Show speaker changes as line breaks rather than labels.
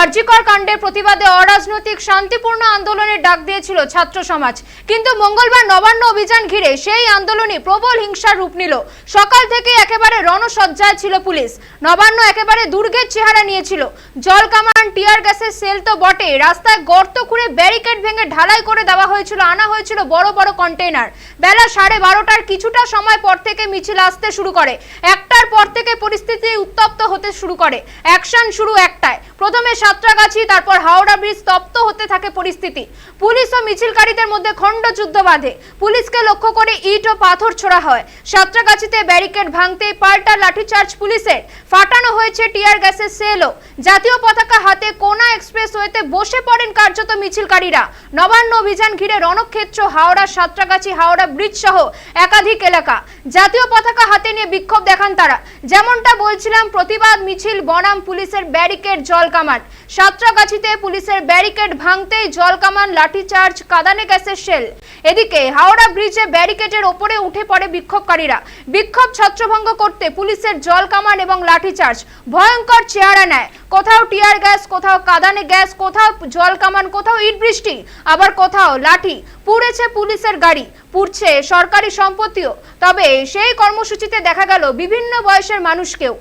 আরজিকর কাণ্ডের প্রতিবাদে অরাজনৈতিক শান্তিপূর্ণ আন্দোলনের ডাক দিয়েছিল ছাত্র সমাজ। কিন্তু মঙ্গলবার নবান্ন অভিযান ঘিরে সেই আন্দোলনই প্রবল হিংসার রূপ নিল। সকাল থেকে একেবারে রণসজ্জায় ছিল পুলিশ। নবান্ন একেবারে দুর্গের চেহারা নিয়েছিল। জল কামান, টিয়ার গ্যাসের সেল তো বটে রাস্তায় গর্ত খুঁড়ে ব্যারিকেড ভেঙে ঢালাই করে দেওয়া হয়েছিল, আনা হয়েছিল বড় বড় কন্টেইনার। বেলা সাড়ে বারোটার কিছুটা সময় পর থেকে মিছিল আসতে শুরু করে। একটার পর থেকে পরিস্থিতি উত্তপ্ত হতে শুরু করে। অ্যাকশন শুরু একটায়। প্রথমে সাঁতরাগাছি, তারপর হাওড়া ব্রিজ তপ্ত হতে থাকে পরিস্থিতি। পুলিশ ও মিছিলকারীদের মধ্যে খণ্ড যুদ্ধ বাঁধে। পুলিশকে লক্ষ্য করে ইট ও পাথর ছোড়া হয়। সাঁতরাগাছিতে ব্যারিকেড ভাঙতে পাল্টা লাঠিচার্জ পুলিশের। ফাটানো হয়েছে টিয়ার গ্যাসের সেলও। জাতীয় পতাকা হাতে কোনা এক্সপ্রেস এক্সপ্রেসওয়েতে বসে পড়েন কার্যত মিছিলকারীরা। নবান্ন অভিযান ঘিরে রণক্ষেত্র, হাওড়া, সাঁতরাগাছি, হাওড়া ব্রিজ সহ একাধিক এলাকা। জাতীয় পতাকা হাতে নিয়ে বিক্ষোভ দেখান তারা। যেমনটা বলছিলাম, প্রতিবাদ মিছিল, বনাম পুলিশের ব্যারিকেড জল কামান সাঁতরাগাছিতে পুলিশের ব্যারিকেড ভাঙতেই জল কামান লাঠিচার্জ কাদানে গ্যাসের শেল। এদিকে হাওড়া ব্রিজে ব্যারিকেডের ওপরে উঠে পড়ে বিক্ষোভকারীরা। বিক্ষোভ ছত্রভঙ্গ করতে পুলিশের জল কামান এবং লাঠিচার্জ। ভয়ঙ্কর চেহারা নেয়। কোথাও টিয়ার গ্যাস, কোথাও কাদানে গ্যাস, কোথাও জল কামান, কোথাও ইট বৃষ্টি, আবার কোথাও লাঠি। পুড়েছে পুলিশের গাড়ি, পুড়ছে সরকারি সম্পত্তিও। তবে সেই কর্মসূচিতে দেখা গেল বিভিন্ন বয়সের মানুষকেও।